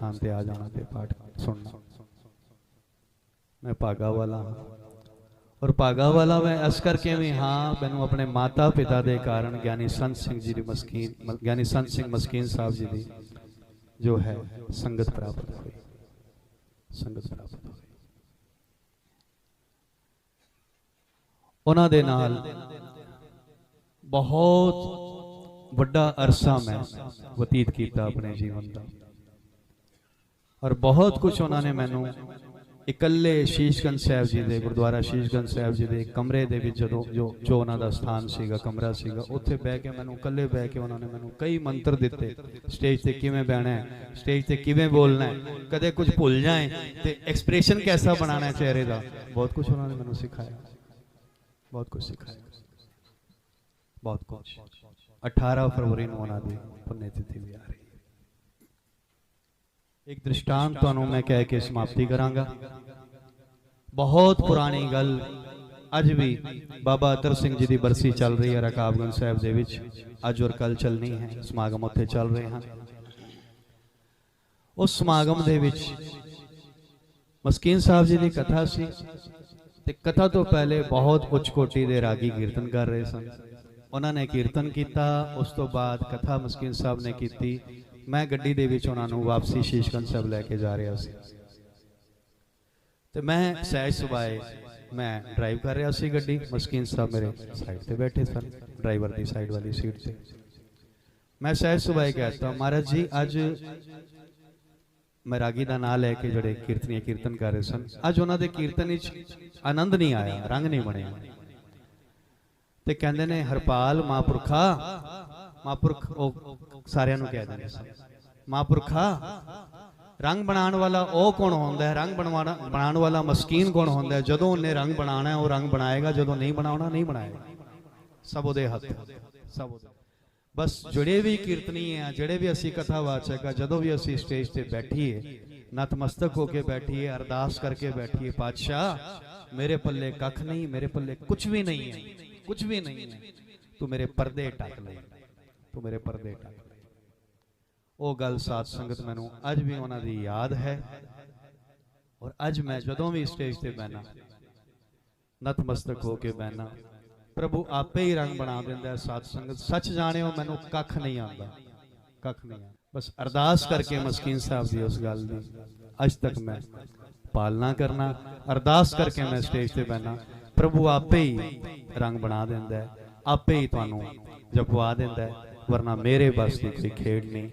ਸਥਾਨ ਤੇ ਆ ਜਾਣਾ ਤੇ ਪਾਠ ਸੁਣਨਾ। ਮੈਂ ਭਾਗਾ ਵਾਲਾ ਹਾਂ। ਔਰ ਭਾਗਾ ਵਾਲਾ ਮੈਂ ਇਸ ਕਰਕੇ ਵੀ ਹਾਂ, ਮੈਨੂੰ ਆਪਣੇ ਮਾਤਾ ਪਿਤਾ ਦੇ ਕਾਰਨ ਗਿਆਨੀ ਸੰਤ ਸਿੰਘ ਜੀ ਦੀ ਮਸਕੀਨ ਗਿਆਨੀ ਸੰਤ ਸਿੰਘ ਮਸਕੀਨ ਸਾਹਿਬ ਜੀ ਦੀ ਜੋ ਹੈ, ਸੰਗਤ ਪ੍ਰਾਪਤ ਹੋਈ। ਸੰਗਤ ਪ੍ਰਾਪਤ ਹੋਈ। ਉਹਨਾਂ ਦੇ ਨਾਲ ਬਹੁਤ ਵੱਡਾ ਅਰਸਾ ਮੈਂ ਬਤੀਤ ਕੀਤਾ ਆਪਣੇ ਜੀਵਨ ਦਾ। ਔਰ ਬਹੁਤ ਕੁਝ ਉਹਨਾਂ ਨੇ ਮੈਨੂੰ ਇਕੱਲੇ ਸ਼ੀਸ਼ਗੰਜ ਸਾਹਿਬ ਜੀ ਦੇ ਗੁਰਦੁਆਰਾ ਸ਼ੀਸ਼ਗੰਜ ਸਾਹਿਬ ਜੀ ਦੇ ਕਮਰੇ ਦੇ ਵਿੱਚ ਜਦੋਂ ਜੋ ਜੋ ਉਹਨਾਂ ਦਾ ਸਥਾਨ ਸੀਗਾ ਕਮਰਾ ਸੀਗਾ ਉੱਥੇ ਬਹਿ ਕੇ ਮੈਨੂੰ ਇਕੱਲੇ ਬਹਿ ਕੇ ਉਹਨਾਂ ਨੇ ਮੈਨੂੰ ਕਈ ਮੰਤਰ ਦਿੱਤੇ। ਸਟੇਜ ਤੇ ਕਿਵੇਂ ਬਹਿਣਾ ਹੈ ਸਟੇਜ ਤੇ ਕਿਵੇਂ ਬੋਲਣਾ ਹੈ ਕਦੇ ਕੁਝ ਭੁੱਲ ਜਾਏ ਤੇ ਐਕਸਪ੍ਰੈਸ਼ਨ ਕੈਸਾ ਬਣਾਉਣਾ ਹੈ ਚਿਹਰੇ ਦਾ ਬਹੁਤ ਕੁਝ ਉਹਨਾਂ ਨੇ ਮੈਨੂੰ ਸਿਖਾਇਆ। ਬਹੁਤ ਕੁਝ ਸਿਖਾਇਆ। ਬਹੁਤ ਕੁਝ 18 ਫਰਵਰੀ ਨੂੰ ਉਹਨਾਂ ਦੀ ਪੁੰਨ ਤਿਥੀ ਵੀ ਆ ਰਹੀ ਇੱਕ ਦ੍ਰਿਸ਼ਟਾਂਤ ਤੁਹਾਨੂੰ ਮੈਂ ਕਹਿ ਕੇ ਸਮਾਪਤੀ ਕਰਾਂਗਾ। ਬਹੁਤ ਪੁਰਾਣੀ ਗੱਲ, ਅੱਜ ਵੀ ਬਾਬਾ ਅਤਰ ਸਿੰਘ ਜੀ ਦੀ ਬਰਸੀ ਚੱਲ ਰਹੀ ਹੈ ਰਕਾਬਗੰਜ ਸਾਹਿਬ ਦੇ ਵਿੱਚ। ਅੱਜ ਔਰ ਕੱਲ ਚੱਲਣੀ ਹੈ, ਸਮਾਗਮ ਉੱਥੇ ਚੱਲ ਰਹੇ ਹਨ। ਉਸ ਸਮਾਗਮ ਦੇ ਵਿੱਚ ਮਸਕੀਨ ਸਾਹਿਬ ਜੀ ਦੀ ਕਥਾ ਸੀ ਤੇ ਕਥਾ ਤੋਂ ਪਹਿਲੇ ਬਹੁਤ ਉੱਚ ਕੋਟੀ ਦੇ ਰਾਗੀ ਕੀਰਤਨ ਕਰ ਰਹੇ ਸਨ। ਉਹਨਾਂ ਨੇ ਕੀਰਤਨ ਕੀਤਾ, ਉਸ ਤੋਂ ਬਾਅਦ ਕਥਾ ਮਸਕੀਨ ਸਾਹਿਬ ਨੇ ਕੀਤੀ। ਮੈਂ ਗੱਡੀ ਦੇ ਵਿੱਚ ਉਹਨਾਂ ਨੂੰ ਵਾਪਸੀ ਸ਼ੀਸ਼ਗੰਜ ਸਾਹਿਬ ਲੈ ਕੇ ਜਾ ਰਿਹਾ ਸੀ। ਤੇ ਮੈਂ ਸਹਿਜ ਸੁਭਾਏ ਮੈਂ ਡਰਾਈਵ ਕਰ ਰਿਹਾ ਸੀ ਗੱਡੀ, ਮਸਕੀਨ ਸਾਹਿਬ ਮੇਰੇ ਸਾਈਡ ਤੇ ਬੈਠੇ ਸਨ ਡਰਾਈਵਰ ਦੀ ਸਾਈਡ ਵਾਲੀ ਸੀਟ ਤੇ। ਮੈਂ ਸਹਿਜ ਸੁਭਾਏ ਕਹਿਤਾ, ਮਹਾਰਾਜ ਜੀ, ਅੱਜ ਮੈਂ ਰਾਗੀ ਦਾ ਨਾਮ ਲੈ ਕੇ ਜਿਹੜੇ ਕੀਰਤਨੀਏ ਕੀਰਤਨ ਕਰ ਰਹੇ ਸਨ, ਅੱਜ ਉਹਨਾਂ ਦੇ ਕੀਰਤਨ ਵਿੱਚ ਆਨੰਦ ਨਹੀਂ ਆਇਆ, ਰੰਗ ਨਹੀਂ ਬਣਿਆ। ਤੇ ਕਹਿੰਦੇ ਨੇ, ਹਰਪਾਲ ਮਹਾਂਪੁਰਖਾ ਮਹਾਂਪੁਰਖ ਉਹ ਸਾਰਿਆਂ ਨੂੰ ਕਹਿ ਦਿੰਦੇ ਸਨ। ਮਹਾਂਪੁਰਖਾ, ਰੰਗ ਬਣਾਉਣ ਵਾਲਾ ਉਹ ਕੌਣ ਹੁੰਦਾ ਹੈ? ਰੰਗ ਬਣਵਾਉਣਾ ਬਣਾਉਣ ਵਾਲਾ ਮਸਕੀਨ ਕੌਣ ਹੁੰਦਾ ਹੈ? ਜਦੋਂ ਉਹਨੇ ਰੰਗ ਬਣਾਉਣਾ ਹੈ, ਉਹ ਰੰਗ ਬਣਾਏਗਾ, ਜਦੋਂ ਨਹੀਂ ਬਣਾਉਣਾ, ਨਹੀਂ ਬਣਾਏਗਾ। ਸਭ ਉਹਦੇ ਹੱਥ ਸਭ ਉਹਦੇ। ਬਸ ਜਿਹੜੇ ਵੀ ਕੀਰਤਨੀ ਆ, ਜਿਹੜੇ ਵੀ ਅਸੀਂ ਕਥਾ ਵਾਚਕ ਆ, ਜਦੋਂ ਵੀ ਅਸੀਂ ਸਟੇਜ ਤੇ ਬੈਠੀਏ, ਨਤਮਸਤਕ ਹੋ ਕੇ ਬੈਠੀਏ, ਅਰਦਾਸ ਕਰਕੇ ਬੈਠੀਏ, ਪਾਤਸ਼ਾਹ, ਮੇਰੇ ਪੱਲੇ ਕੱਖ ਨਹੀਂ, ਮੇਰੇ ਪੱਲੇ ਕੁਝ ਵੀ ਨਹੀਂ ਹੈ ਕੁਝ ਵੀ ਨਹੀਂ ਹੈ। ਤੂੰ ਮੇਰੇ ਪਰਦੇ ਢੱਕ ਲੈ। ਤੂੰ ਮੇਰੇ ਪਰਦੇ ਢੱਕ ਉਹ ਗੱਲ ਸਾਧ ਸੰਗਤ ਮੈਨੂੰ ਅੱਜ ਵੀ ਉਹਨਾਂ ਦੀ ਯਾਦ ਹੈ। ਔਰ ਅੱਜ ਮੈਂ ਜਦੋਂ ਵੀ ਸਟੇਜ ਤੇ ਬੈਣਾ ਨਤਮਸਤਕ ਹੋ ਕੇ ਬੈਣਾ ਪ੍ਰਭੂ ਆਪੇ ਹੀ ਰੰਗ ਬਣਾ ਦਿੰਦਾ ਸਾਧ ਸੰਗਤ। ਸੱਚ ਜਾਣਿਓ, ਮੈਨੂੰ ਕੱਖ ਨਹੀਂ ਆਉਂਦਾ। ਕੱਖ ਨਹੀਂ ਆਉਂਦਾ। ਬਸ ਅਰਦਾਸ ਕਰਕੇ ਮਸਕੀਨ ਸਾਹਿਬ ਦੀ ਉਸ ਗੱਲ ਦੀ ਅੱਜ ਤੱਕ ਮੈਂ ਪਾਲਣਾ ਕਰਨਾ, ਅਰਦਾਸ ਕਰਕੇ ਮੈਂ ਸਟੇਜ ਤੇ ਬੈਣਾ ਪ੍ਰਭੂ ਆਪੇ ਹੀ ਰੰਗ ਬਣਾ ਦਿੰਦਾ ਆਪੇ ਹੀ ਤੁਹਾਨੂੰ ਜਪਵਾ ਦਿੰਦਾ ਵਰਨਾ ਮੇਰੇ ਬਸ ਦੀ ਕੋਈ ਖੇਡ ਨਹੀਂ।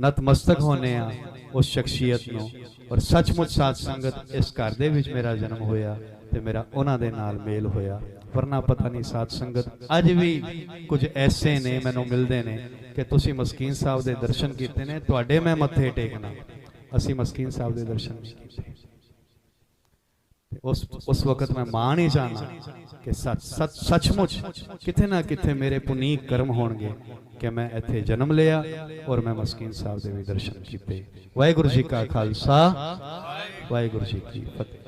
ਨਤਮਸਤਕ ਹੋਨੇ ਆ ਉਸ ਸ਼ਖਸੀਅਤ ਨੂੰ ਔਰ ਸੱਚਮੁੱਚ ਸਾਧ ਸੰਗਤ ਇਸ ਘਰ ਦੇ ਵਿੱਚ ਮੇਰਾ ਜਨਮ ਹੋਇਆ ਤੇ ਮੇਰਾ ਉਹਨਾਂ ਦੇ ਨਾਲ ਮੇਲ ਹੋਇਆ। ਵਰਨਾ ਪਤਾ ਨਹੀਂ ਸਾਧ ਸੰਗਤ, ਅੱਜ ਵੀ ਕੁਝ ਐਸੇ ਨੇ ਮੈਨੂੰ ਮਿਲਦੇ ਨੇ ਕਿ ਤੁਸੀਂ ਮਸਕੀਨ ਸਾਹਿਬ ਦੇ ਦਰਸ਼ਨ ਕੀਤੇ ਨੇ, ਤੁਹਾਡੇ ਮੈਂ ਮੱਥੇ ਟੇਕਣਾ। ਅਸੀਂ ਮਸਕੀਨ ਸਾਹਿਬ ਦੇ ਦਰਸ਼ਨ ਨਹੀਂ ਕੀਤੇ। ਉਸ ਉਸ ਵਕਤ ਮੈਂ ਮਾਣ ਹੀ ਜਾਣਾ ਕਿ ਸੱਚ ਸੱਚ ਸੱਚਮੁੱਚ ਕਿਤੇ ਨਾ ਕਿਤੇ ਮੇਰੇ ਪੁਨੀਕ ਕਰਮ ਹੋਣਗੇ ਕਿ ਮੈਂ ਇੱਥੇ ਜਨਮ ਲਿਆ ਔਰ ਮੈਂ ਮਸਕੀਨ ਸਾਹਿਬ ਦੇ ਵੀ ਦਰਸ਼ਨ ਕੀਤੇ। ਵਾਹਿਗੁਰੂ ਜੀ ਕਾ ਖਾਲਸਾ, ਵਾਹਿਗੁਰੂ ਜੀ ਕੀ ਫਤਿਹ।